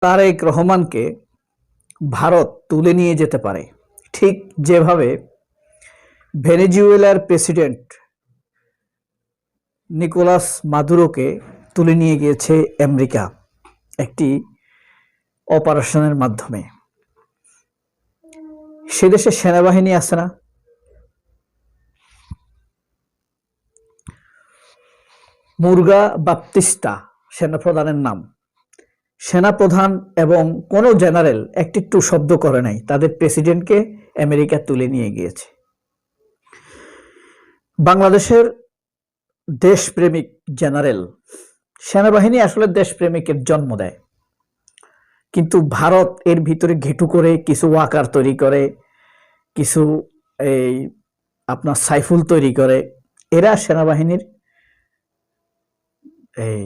তারেক রহমানকে ভারত তুলে নিয়ে যেতে পারে। ঠিক যেভাবে ভেনেজুয়েলার প্রেসিডেন্ট নিকোলাস মাদুরোকে তুলে নিয়ে গিয়েছে আমেরিকা একটি অপারেশনের মাধ্যমে। সে দেশে সেনাবাহিনী আছে না? মুরগা বাপ্তিস্তা সেনাপ্রধানের নাম। সেনাপ্রধান এবং কোনো জেনারেল একটি টু শব্দ করে নাই। তাদের প্রেসিডেন্টকে আমেরিকা তুলে নিয়ে গিয়েছে। বাংলাদেশের দেশপ্রেমিক জেনারেল, সেনাবাহিনী আসলে দেশপ্রেমিকের জন্ম দেয়। কিন্তু ভারত এর ভিতরে ঘেটু করে কিছু ওয়াকার তৈরি করে, কিছু এই আপনার সাইফুল তৈরি করে। এরা সেনাবাহিনীর এই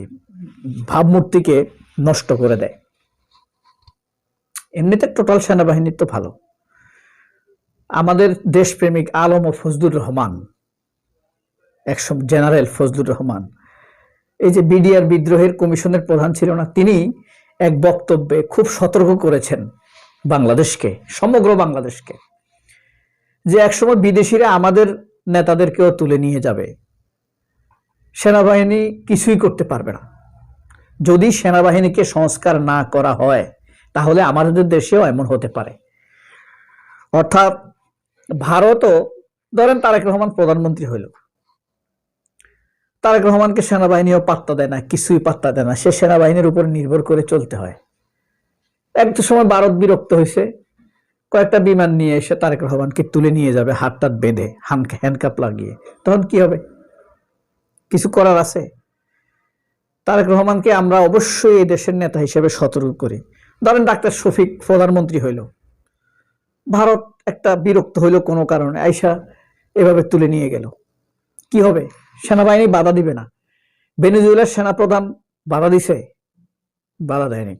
ভাবমূর্তিকে নষ্ট করে দেয়। এমনিতে টোটাল সেনাবাহিনী তো ভালো। আমাদের দেশপ্রেমিক আলম ও ফজলুর রহমান, একশো জেনারেল ফজলুর রহমান, এই যে বিডিআর বিদ্রোহের কমিশনের প্রধান ছিল না, তিনি এক বক্তব্যে খুব সতর্ক করেছেন বাংলাদেশকে, সমগ্র বাংলাদেশকে, যে একসময় বিদেশিরা আমাদের নেতাদেরকেও তুলে নিয়ে যাবে। সেনাবাহিনী কিছুই করতে পারবে না। যদি সেনাবাহিনীকে সংস্কার না করা হয়, তাহলে আমাদের দেশেও এমন হতে পারে। অর্থাৎ ভারতও, ধরেন তারেক রহমান প্রধানমন্ত্রী হইল। তারেক রহমানকে সেনাবাহিনীও পাত্তা দেয় না, কিছুই পাত্তা দেয় না। সে সেনাবাহিনীর উপর নির্ভর করে চলতে হয়। একটা সময় ভারত বিরক্ত হয়েছে। কয়েকটা বিমান নিয়ে এসে তারেক রহমানকে তুলে নিয়ে যাবে হাত টাত বেঁধে হ্যান্ডকাপ লাগিয়ে। তখন কি হবে? কিছু করার আছে? তারেক রহমানকে আমরা অবশ্যই এই দেশের নেতা হিসেবে সতর্ক করি। ধরেন ডাক্তার শফিক প্রধানমন্ত্রী হইল। ভারত একটা বিরক্ত হইল কোনো কারণে। আইসা এভাবে তুলে নিয়ে গেল। কি হবে? সেনাবাহিনী বাধা দিবে না। ভেনেজুয়েলার সেনাপ্রধান বাধা দিছে। বাধা দেয়নি।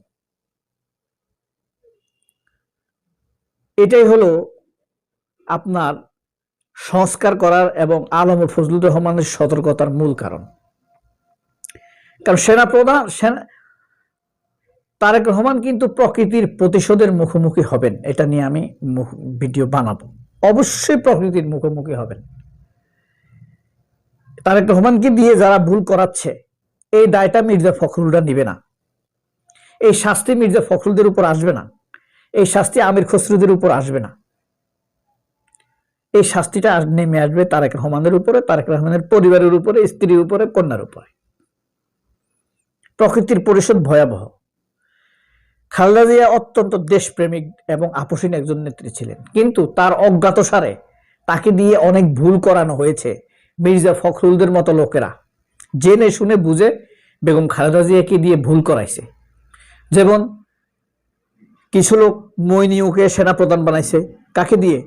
এটাই হলো আপনার সংস্কার করার এবং আলম ফজলুর রহমানের সতর্কতার মূল কারণ। কারণ সেনাপ্রধান, সেনা তারেক রহমান কিন্তু প্রকৃতির প্রতিশোধের মুখোমুখি হবেন। এটা নিয়ে আমি ভিডিও বানাবো। অবশ্যই প্রকৃতির মুখোমুখি হবেন। তারেক রহমানকে দিয়ে যারা ভুল করাচ্ছে, এই দায়টা মির্জা ফখরুলরা নিবে না। এই শাস্তি মির্জা ফখরুলদের উপর আসবে না। এই শাস্তি আমির খসরুদের উপর আসবে না। এই শাস্তিটা নেমে আসবে তারেক রহমানের উপরে, তারেক রহমানের পরিবারের উপরে, স্ত্রীর উপরে, কন্যার উপরে। প্রকৃতির পরিষদ ভয়াবহ। খালেদা জিয়া অত্যন্ত দেশপ্রেমিক এবং আপোষহীন একজন নেত্রী ছিলেন। কিন্তু তার অজ্ঞাতসারে তাকে দিয়ে অনেক ভুল করানো হয়েছে মির্জা ফখরুলদের মতো লোকেরা। জেনে শুনে বুঝে বেগম খালেদা জিয়াকে দিয়ে ভুল করাইছে। যেমন কিছু লোক মইনিউকে সেনাপ্রধান বানাইছে কাকে দিয়ে,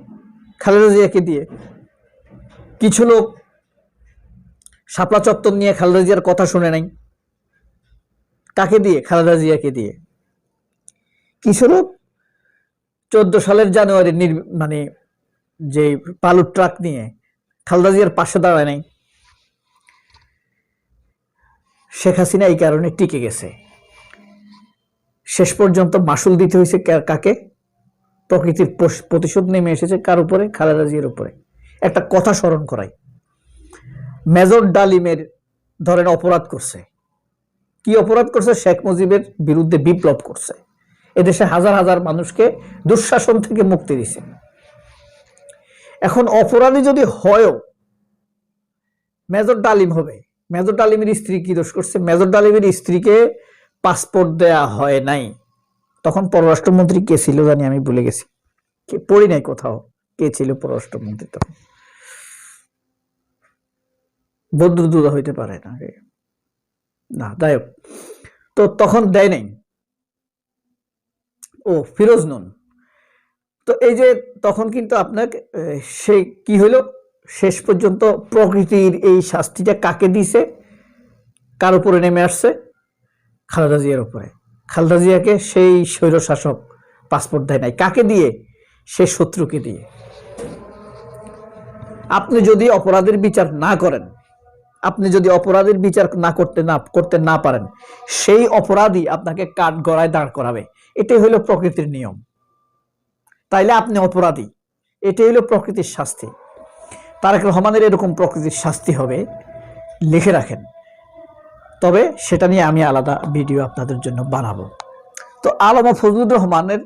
খালেদা জিয়াকে দিয়ে। কিছু লোক শাপলা চত্বর নিয়ে খালেদা জিয়ার কথা শুনে নাই কাকে দিয়ে? খালেদা জিয়াকে দিয়ে। কিছু লোক চোদ্দ সালের জানুয়ারি নির- মানে যে পালুর ট্রাক নিয়ে খালেদা জিয়ার পাশে দাঁড়ায় নাই। শেখ হাসিনা এই কারণে টিকে গেছে। শেষ পর্যন্ত মাসুল দিতে হয়েছে কা- কাকে? প্রকৃতির প্রতিশোধ নেমে এসেছে কার উপরে? খালেদা জিয়ার উপরে। একটা কথা স্মরণ করাই। মেজর ডালিমের ধরেন অপরাধ করছে। কি অপরাধ করছে? শেখ মুজিবের বিরুদ্ধে বিপ্লব করছে। এদেশে হাজার হাজার মানুষকে দুঃশাসন থেকে মুক্তি দিছে। এখন অপরাধী যদি হয়ও, মেজর ডালিম হবে। মেজর ডালিমের স্ত্রী কি দোষ করছে? মেজর ডালিমের স্ত্রীকে পাসপোর্ট দেয়া হয় নাই। তখন পররাষ্ট্রমন্ত্রী কে ছিল জানি আমি ভুলে গেছি। কে পড়ি নাই কোথাও। কে ছিল পররাষ্ট্রমন্ত্রী তখন? বদ্রদুদা হইতে পারে না। না, যাই হোক। তো তখন দেয় নাই। ও, ফিরোজ নুন। তো এই যে তখন কিন্তু আপনাকে সে কি হলো? শেষ পর্যন্ত প্রকৃতির এই শাস্তিটা কাকে দিছে? কার উপরে নেমে আসছে? খালেদা জিয়ার উপরে। খালেদা জিয়াকে সেই স্বৈর শাসক পাসপোর্ট দেয় নাই। কাকে দিয়ে? সে শত্রুকে দিয়ে। আপনি যদি অপরাধের বিচার না করেন আপনি যদি অপরাধীর বিচার না করতে না করতে না পারেন, সেই অপরাধী আপনাকে কাঠ গড়ায় দাঁড় করাবে। এটাই হলো প্রকৃতির নিয়ম। তাইলে আপনি অপরাধী। এটাই হলো প্রকৃতির শাস্তি। তারেক রহমানের এরকম প্রকৃতির শাস্তি হবে, লিখে রাখেন। তবে সেটা নিয়ে আমি আলাদা ভিডিও আপনাদের জন্য বানাবো। তো আলমা ফজলুর রহমানের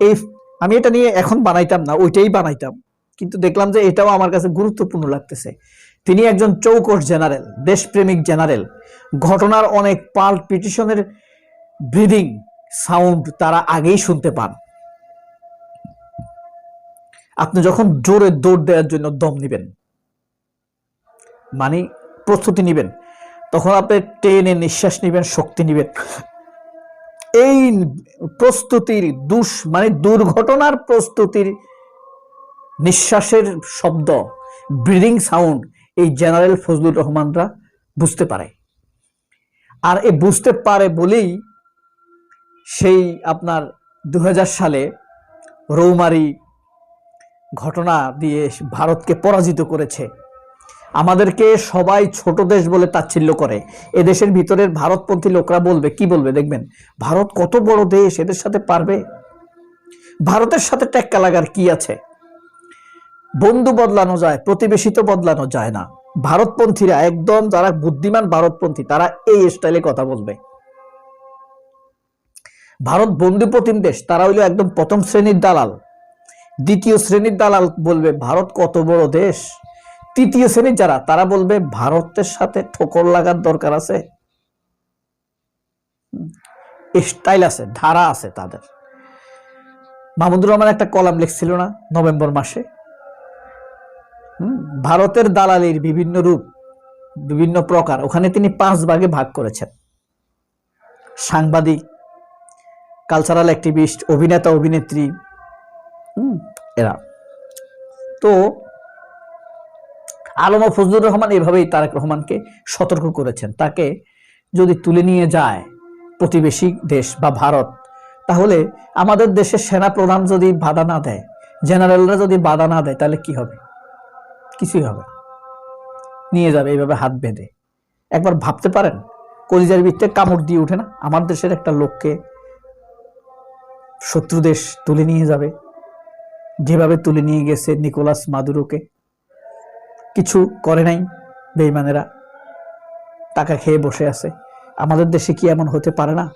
এই, আমি এটা নিয়ে এখন বানাইতাম না, ওইটাই বানাইতাম। কিন্তু দেখলাম যে এটাও আমার কাছে গুরুত্বপূর্ণ লাগতেছে। তিনি একজন চৌকস জেনারেল, দেশপ্রেমিক জেনারেল। ঘটনার অনেক পাল পিটিশনের ব্রিদিং সাউন্ড তারা আগেই শুনতে পান। আপনি যখন জোরে দৌড় দেওয়ার জন্য দম নিবেন মানে প্রস্তুতি নিবেন, তখন আপনি টেনে নিঃশ্বাস নিবেন, শক্তি নিবেন। এই প্রস্তুতির দুষ মানে দুর্ঘটনার প্রস্তুতির নিঃশ্বাসের শব্দ, ব্রিদিং সাউন্ড এই জেনারেল ফজলুর রহমানরা বুঝতে পারে। আর এ বুঝতে পারে বলেই সেই আপনার দু হাজার সালে রৌমারি ঘটনা দিয়ে ভারতকে পরাজিত করেছে। আমাদেরকে সবাই ছোট দেশ বলে তাচ্ছিল্য করে। এ দেশের ভিতরের ভারতপন্থী লোকরা বলবে, কি বলবে দেখবেন? ভারত কত বড় দেশ, এদের সাথে পারবে? ভারতের সাথে টেক্কা লাগার কি আছে? বন্ধু বদলানো যায় প্রতিবেশী তো বদলানো যায় না। ভারতপন্থীরা একদম যারা বুদ্ধিমান ভারতপন্থী, তারা এই স্টাইলে কথা বলবে। ভারত বন্ধু প্রতিম দেশ, তারা হইল একদম প্রথম শ্রেণির দালাল। দ্বিতীয় শ্রেণির দালাল বলবে, ভারত কত বড় দেশ? তৃতীয় শ্রেণির যারা, তারা বলবে, ভারতের সাথে ঠোকর লাগার দরকার আছে। স্টাইল আছে, ধারা আছে তাদের। মাহমুদুর রহমান একটা কলাম লিখছিল না, নভেম্বর মাসে। ভারতের দালালির বিভিন্ন রূপ, বিভিন্ন প্রকার, ওখানে তিনি পাঁচ ভাগে ভাগ করেছেন। সাংবাদিক কালচারাল অ্যাক্টিভিস্ট অভিনেতা, অভিনেত্রী এরা। তো আলমা ফজলুর রহমান এভাবেই তারেক রহমানকে সতর্ক করেছেন। তাকে যদি তুলে নিয়ে যায় প্রতিবেশী দেশ বা ভারত, তাহলে আমাদের দেশের সেনা প্রধান যদি বাধা না দেয় জেনারেলরা যদি বাধা না দেয়, তাহলে কি হবে? কিছুই হবে। নিয়ে যাবে এইভাবে হাত বেঁধে। একবার ভাবতে পারেন, কলিজার বৃত্তে কামড় দিয়ে উঠে না? আমার দেশের একটা লোককে শত্রু দেশ তুলে নিয়ে যাবে। যেভাবে তুলে নিয়ে গেছে নিকোলাস মাদুরোকে। কিছু করে নাই বেইমানেরা। টাকা খেয়ে বসে আছে। আমাদের দেশে কি এমন হতে পারে না?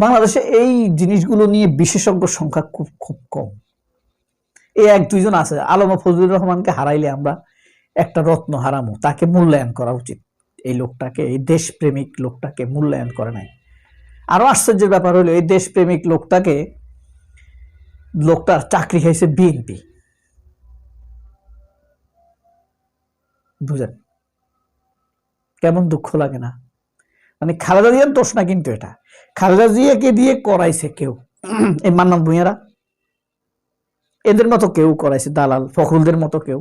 বাংলাদেশে এই জিনিসগুলো নিয়ে বিশেষজ্ঞ সংখ্যা খুব খুব কম। এই এক দুইজন আছে, আলমা ফজলুর রহমানকে হারাইলে আমরা একটা রত্ন হারামো, তাকে মূল্যায়ন করা উচিত। এই লোকটাকে, এই দেশপ্রেমিক লোকটাকে মূল্যায়ন করে নাই। আরও আশ্চর্যের ব্যাপার হলো, এই দেশপ্রেমিক লোকটাকে, লোকটার চাকরি খাইছে বিএনপি। বুঝেন? কেমন দুঃখ লাগে না? মানে খালেদা জিয়ার দোষ না কিন্তু এটা। খালেদা জিয়াকে দিয়ে করাইছে কেউ। এই মান্নান ভূঁইয়ারা। এদের মতো কেউ করাইছে দালাল ফখরুলদের মতো কেউ।